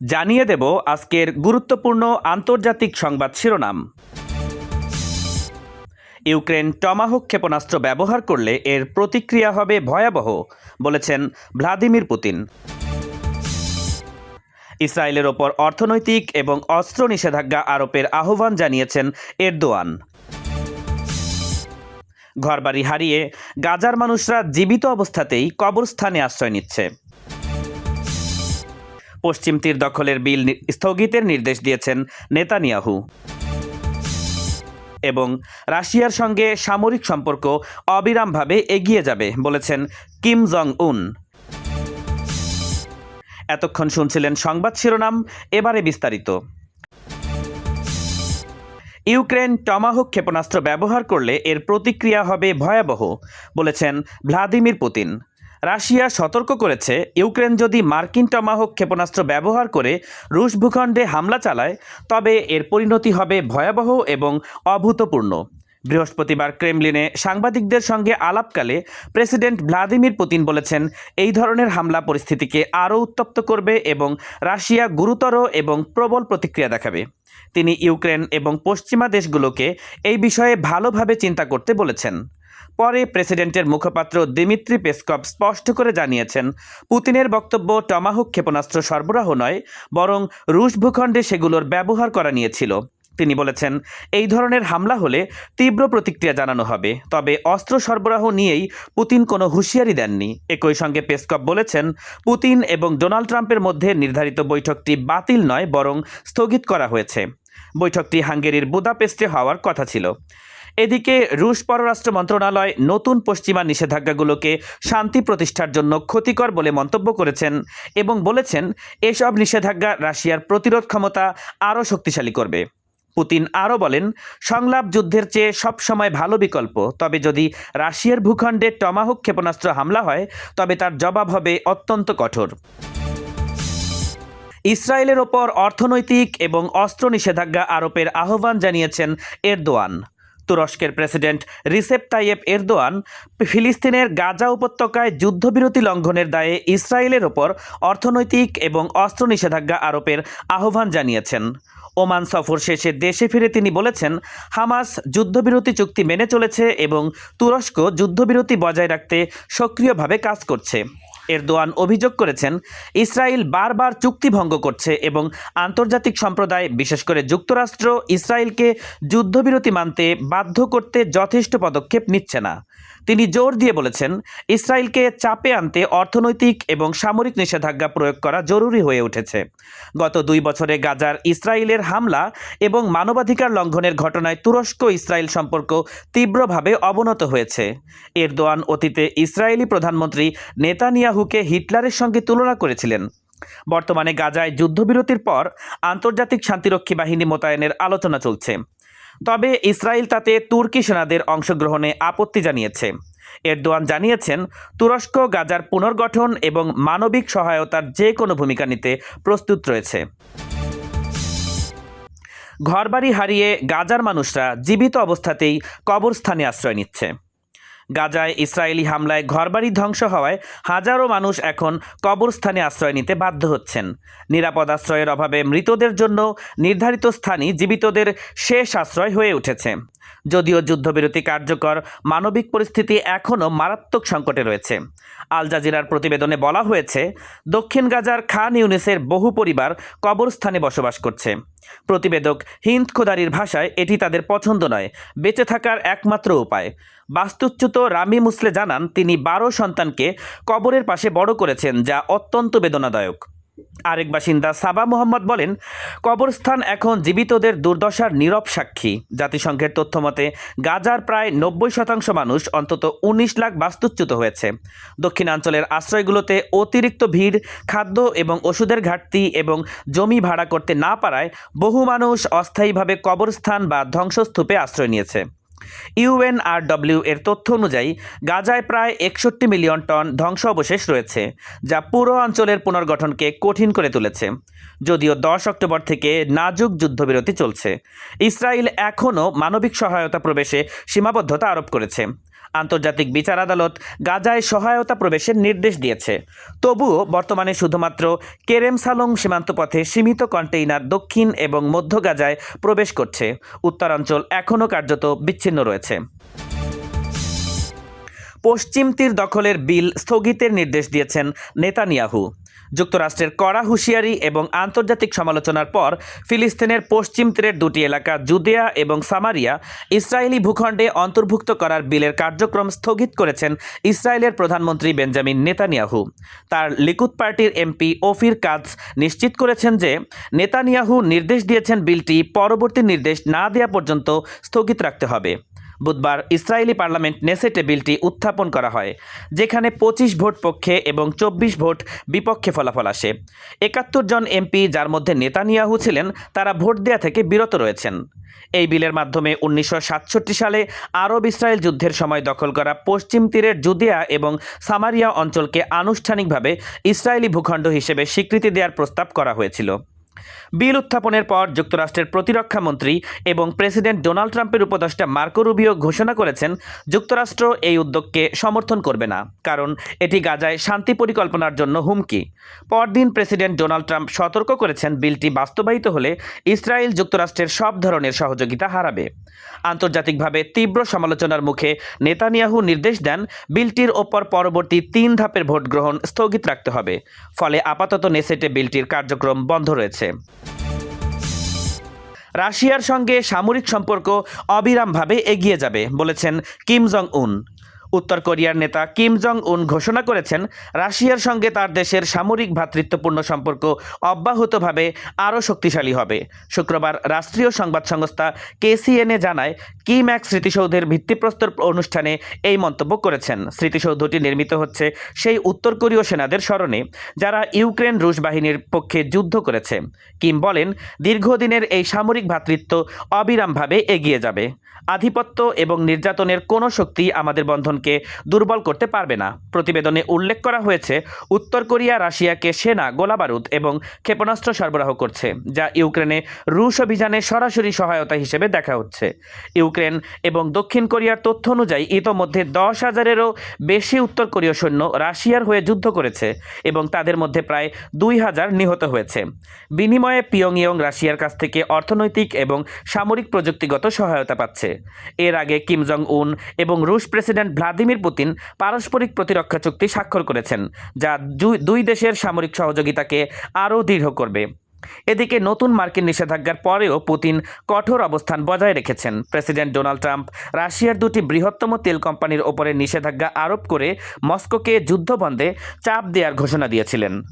জানিয়ে দেব আজকের গুরুত্বপূর্ণ আন্তর্জাতিক সংবাদ শিরোনাম। ইউক্রেন টমাহক ক্ষেপণাস্ত্র ব্যবহার করলে এর প্রতিক্রিয়া হবে ভয়াবহ, বলেছেন ভ্লাদিমির পুতিন। ইসরায়েলের ওপর অর্থনৈতিক এবং অস্ত্র নিষেধাজ্ঞা আরোপের আহ্বান জানিয়েছেন এরদোয়ান। ঘরবাড়ি হারিয়ে গাজার মানুষরা জীবিত অবস্থাতেই কবরস্থানে আশ্রয় নিচ্ছে। পশ্চিম তীর দখলের বিল স্থগিতের নির্দেশ দিয়েছেন নেতানিয়াহু। এবং রাশিয়ার সঙ্গে সামরিক সম্পর্ক অবিরামভাবে এগিয়ে যাবে বলেছেন কিম জং উন এতক্ষণ শুনছিলেন সংবাদ শিরোনাম, এবারে বিস্তারিত। ইউক্রেন টমাহক ক্ষেপণাস্ত্র ব্যবহার করলে এর প্রতিক্রিয়া হবে ভয়াবহ, বলেছেন ভ্লাদিমির পুতিন। রাশিয়া সতর্ক করেছে, ইউক্রেন যদি মার্কিন টমাহক ক্ষেপণাস্ত্র ব্যবহার করে রুশ ভূখণ্ডে হামলা চালায়, তবে এর পরিণতি হবে ভয়াবহ এবং অভূতপূর্ণ। বৃহস্পতিবার ক্রেমলিনে সাংবাদিকদের সঙ্গে আলাপকালে প্রেসিডেন্ট ভ্লাদিমির পুতিন বলেছেন, এই ধরনের হামলা পরিস্থিতিকে আরও উত্তপ্ত করবে এবং রাশিয়া গুরুতর এবং প্রবল প্রতিক্রিয়া দেখাবে। তিনি ইউক্রেন এবং পশ্চিমা দেশগুলোকে এই বিষয়ে ভালোভাবে চিন্তা করতে বলেছেন। পরে প্রেসিডেন্টের মুখপাত্র দিমিত্রি পেসকভ স্পষ্ট করে জানিয়েছেন, পুতিনের বক্তব্য টমাহক ক্ষেপণাস্ত্র সরবরাহ নয়, বরং রুশ ভূখণ্ডে সেগুলোর ব্যবহার করা নিয়েছিল। তিনি বলেছেন, এই ধরনের হামলা হলে তীব্র প্রতিক্রিয়া জানানো হবে, তবে অস্ত্র সরবরাহ নিয়েই পুতিন কোনো হুঁশিয়ারি দেননি। একই সঙ্গে পেসকপ বলেছেন, পুতিন এবং ডোনাল্ড ট্রাম্পের মধ্যে নির্ধারিত বৈঠকটি বাতিল নয়, বরং স্থগিত করা হয়েছে। বৈঠকটি হাঙ্গেরির বুদাপেস্টে হওয়ার কথা ছিল। এদিকে রুশ পররাষ্ট্র মন্ত্রণালয় নতুন পশ্চিমা নিষেধাজ্ঞাগুলোকে শান্তি প্রতিষ্ঠার জন্য ক্ষতিকর বলে মন্তব্য করেছেন এবং বলেছেন, এসব নিষেধাজ্ঞা রাশিয়ার প্রতিরোধ ক্ষমতা আরও শক্তিশালী করবে। পুতিন আরও বলেন, সংলাপ যুদ্ধের চেয়ে সবসময় ভালো বিকল্প, তবে যদি রাশিয়ার ভূখণ্ডে টমাহক ক্ষেপণাস্ত্র হামলা হয়, তবে তার জবাব হবে অত্যন্ত কঠোর। ইসরায়েলের ওপর অর্থনৈতিক এবং অস্ত্র নিষেধাজ্ঞা আরোপের আহ্বান জানিয়েছেন এরদোয়ান। তুরস্কের প্রেসিডেন্ট রিসেপ তাইয়েব এরদোয়ান ফিলিস্তিনের গাজা উপত্যকায় যুদ্ধবিরতি লঙ্ঘনের দায়ে ইসরায়েলের ওপর অর্থনৈতিক এবং অস্ত্র নিষেধাজ্ঞা আরোপের আহ্বান জানিয়েছেন। ওমান সফর শেষে দেশে ফিরে তিনি বলেছেন, হামাস যুদ্ধবিরতি চুক্তি মেনে চলেছে এবং তুরস্ক যুদ্ধবিরতি বজায় রাখতে সক্রিয়ভাবে কাজ করছে। এরদোয়ান অভিযোগ করেছেন, ইসরায়েল বারবার চুক্তি ভঙ্গ করছে এবং আন্তর্জাতিক সম্প্রদায়, বিশেষ করে যুক্তরাষ্ট্র, ইসরায়েলকে যুদ্ধবিরতি মানতে বাধ্য করতে যথেষ্ট পদক্ষেপ নিচ্ছে না। তিনি জোর দিয়ে বলেছেন, ইসরায়েলকে চাপে আনতে অর্থনৈতিক এবং সামরিক নিষেধাজ্ঞা প্রয়োগ করা জরুরি হয়ে উঠেছে। গত দুই বছরে গাজার ইসরায়েলের হামলা এবং মানবাধিকার লঙ্ঘনের ঘটনায় তুরস্ক ইসরায়েল সম্পর্ক তীব্রভাবে অবনত হয়েছে। এরদোয়ান অতীতে ইসরায়েলি প্রধানমন্ত্রী নেতানিয়াহুকে হিটলারের সঙ্গে তুলনা করেছিলেন। বর্তমানে গাজায় যুদ্ধবিরতির পর আন্তর্জাতিক শান্তিরক্ষী বাহিনী মোতায়েনের আলোচনা চলছে। তবে ইসরায়েল তাতে তুর্কি সেনাদের অংশগ্রহণে আপত্তি জানিয়েছে। এরদোয়ান জানিয়েছেন, তুরস্ক গাজার পুনর্গঠন এবং মানবিক সহায়তার যে কোনো ভূমিকা নিতে প্রস্তুত রয়েছে। ঘরবাড়ি হারিয়ে গাজার মানুষরা জীবিত অবস্থাতেই কবরস্থানে আশ্রয় নিচ্ছে। গাজায় ইসরায়েলি হামলায় ঘরবাড়ি ধ্বংস হওয়ায় হাজারো মানুষ এখন কবরস্থানে আশ্রয় নিতে বাধ্য হচ্ছেন। নিরাপদ আশ্রয়ের অভাবে মৃতদের জন্য নির্ধারিত স্থানই জীবিতদের শেষ আশ্রয় হয়ে উঠেছে। যদিও যুদ্ধবিরতি কার্যকর, মানবিক পরিস্থিতি এখনও মারাত্মক সংকটে রয়েছে। আল জাজিরার প্রতিবেদনে বলা হয়েছে, দক্ষিণ গাজার খান ইউনিসের বহু পরিবার কবরস্থানে বসবাস করছে। প্রতিবেদক হিন্দ খোদারির ভাষায় এটি তাদের পছন্দ নয়, বেঁচে থাকার একমাত্র উপায়। বাস্তুচ্যুত রামি মুসলে জানান, তিনি বারো সন্তানকে কবরের পাশে বড় করেছেন, যা অত্যন্ত বেদনাদায়ক। আরেক বাসিন্দা সাবা মোহাম্মদ বলেন, কবরস্থান এখন জীবিতদের দুর্দশার নীরব সাক্ষী। জাতিসংঘের তথ্যমতে গাজার প্রায় নব্বই শতাংশ মানুষ অন্তত উনিশ লাখ বাস্তুচ্যুত হয়েছে। দক্ষিণাঞ্চলের আশ্রয়গুলোতে অতিরিক্ত ভিড়, খাদ্য এবং ওষুধের ঘাটতি এবং জমি ভাড়া করতে না পারায় বহু মানুষ অস্থায়ীভাবে কবরস্থান বা ধ্বংসস্তূপে আশ্রয় নিয়েছে। ইউএনআরডব্লিউ এর তথ্য অনুযায়ী, গাজায় প্রায় একষট্টি মিলিয়ন টন ধ্বংস অবশেষ রয়েছে, যা পুরো অঞ্চলের পুনর্গঠনকে কঠিন করে তুলেছে। যদিও দশ অক্টোবর থেকে নাজুক যুদ্ধবিরতি চলছে। ইসরায়েল এখনও মানবিক সহায়তা প্রবেশে সীমাবদ্ধতা আরোপ করেছে। আন্তর্জাতিক বিচার আদালত গাজায় সহায়তা প্রবেশের নির্দেশ দিয়েছে। তবুও বর্তমানে শুধুমাত্র কেরেম সালং সীমান্ত পথে সীমিত কন্টেইনার দক্ষিণ এবং মধ্য গাজায় প্রবেশ করছে। উত্তরাঞ্চল এখনও কার্যত বিচ্ছিন্ন রয়েছে। পশ্চিম তীর দখলের বিল স্থগিতের নির্দেশ দিয়েছেন নেতানিয়াহু। যুক্তরাষ্ট্রের কড়া হুঁশিয়ারি এবং আন্তর্জাতিক সমালোচনার পর ফিলিস্তিনের পশ্চিম তীরের দুটি এলাকা জুদেয়া এবং সামারিয়া ইসরায়েলি ভূখণ্ডে অন্তর্ভুক্ত করার বিলের কার্যক্রম স্থগিত করেছেন ইসরায়েলের প্রধানমন্ত্রী বেঞ্জামিন নেতানিয়াহু। তার লিকুদ পার্টির এমপি ওফির কাজ নিশ্চিত করেছেন যে নেতানিয়াহু নির্দেশ দিয়েছেন বিলটি পরবর্তী নির্দেশ না দেওয়া পর্যন্ত স্থগিত রাখতে হবে। বুধবার ইসরায়েলি পার্লামেন্ট নেসেটে বিলটি উত্থাপন করা হয়, যেখানে পঁচিশ ভোট পক্ষে এবং চব্বিশ ভোট বিপক্ষে ফলাফল আসে। একাত্তর জন এমপি, যার মধ্যে নেতানিয়াহু ছিলেন, তারা ভোট দেয়া থেকে বিরত রয়েছেন। এই বিলের মাধ্যমে উনিশশো সাতষট্টি সালে আরব ইসরায়েল যুদ্ধের সময় দখল করা পশ্চিম তীরের জুদিয়া এবং সামারিয়া অঞ্চলকে আনুষ্ঠানিকভাবে ইসরায়েলি ভূখণ্ড হিসেবে স্বীকৃতি দেওয়ার প্রস্তাব করা হয়েছিল। বিল উত্থাপনের পর যুক্তরাষ্ট্রের প্রতিরক্ষা মন্ত্রী এবং প্রেসিডেন্ট ডোনাল্ড ট্রাম্পের উপদেষ্টা মার্কো রুবিও ঘোষণা করেছেন, যুক্তরাষ্ট্র এই উদ্যোগকে সমর্থন করবে না, কারণ এটি গাজায় শান্তি পরিকল্পনার জন্য হুমকি। পরদিন প্রেসিডেন্ট ডোনাল্ড ট্রাম্প সতর্ক করেছেন বিলটি বাস্তবায়িত হলে ইসরায়েল যুক্তরাষ্ট্রের সব ধরনের সহযোগিতা হারাবে। আন্তর্জাতিকভাবে তীব্র সমালোচনার মুখে নেতানিয়াহু নির্দেশ দেন, বিলটির ওপর পরবর্তী তিন ধাপের ভোট গ্রহণ স্থগিত রাখতে হবে। ফলে আপাতত নেসেটে বিলটির কার্যক্রম বন্ধ রয়েছে। রাশিয়ার সঙ্গে সামরিক সম্পর্ক অবিরামভাবে এগিয়ে যাবে বলেছেন কিম জং উন উত্তর কোরিয়ার নেতা কিম জং উন ঘোষণা করেছেন, রাশিয়ার সঙ্গে তার দেশের সামরিক ভ্রাতৃত্বপূর্ণ সম্পর্ক অব্যাহতভাবে আরও শক্তিশালী হবে। শুক্রবার রাষ্ট্রীয় সংবাদ সংস্থা কেসিএনএ জানায়, কিম এক স্মৃতিসৌধের ভিত্তিপ্রস্তর অনুষ্ঠানে এই মন্তব্য করেছেন। স্মৃতিসৌধটি নির্মিত হচ্ছে সেই উত্তর কোরীয় সেনাদের স্মরণে, যারা ইউক্রেন রুশ বাহিনীর পক্ষে যুদ্ধ করেছে। কিম বলেন, দীর্ঘদিনের এই সামরিক ভ্রাতৃত্ব অবিরামভাবে এগিয়ে যাবে। আধিপত্য এবং নির্যাতনের কোনো শক্তি আমাদের বন্ধনকে দুর্বল করতে পারবে না। প্রতিবেদনে উল্লেখ করা হয়েছে, উত্তর কোরিয়া, রাশিয়াকে সেনা, গোলাবারুদ এবং ক্ষেপণাস্ত্র সরবরাহ করছে, যা ইউক্রেনে রুশ অভিযানে সরাসরি সহায়তা হিসেবে দেখা হচ্ছে। ইউক্রেন এবং দক্ষিণ কোরিয়ার তথ্য অনুযায়ী, ইতোমধ্যে দশ হাজারেরও বেশি উত্তর কোরীয় সৈন্য রাশিয়ার হয়ে যুদ্ধ করেছে এবং তাদের মধ্যে প্রায় দুই হাজার নিহত হয়েছে। বিনিময়ে পিয়ংইয়ং রাশিয়ার কাছ থেকে অর্থনৈতিক এবং সামরিক প্রযুক্তিগত সহায়তা পাচ্ছে। এর আগে কিম জং উন এবং রুশ প্রেসিডেন্ট ভ্লাদিমির পুতিন পারস্পরিক প্রতিরক্ষা চুক্তি স্বাক্ষর করেছেন, যা দুই- দেশের সামরিক সহযোগিতাকে আরও দৃঢ় করবে। এদিকে নতুন মার্কিন নিষেধাজ্ঞার পরেও পুতিন কঠোর অবস্থান বজায় রেখেছেন। প্রেসিডেন্ট ডোনাল্ড ট্রাম্প রাশিয়ার দুটি বৃহত্তম তেল কোম্পানির ওপরে নিষেধাজ্ঞা আরোপ করে মস্কোকে যুদ্ধবন্ধে চাপ দেওয়ার ঘোষণা দিয়েছিলেন।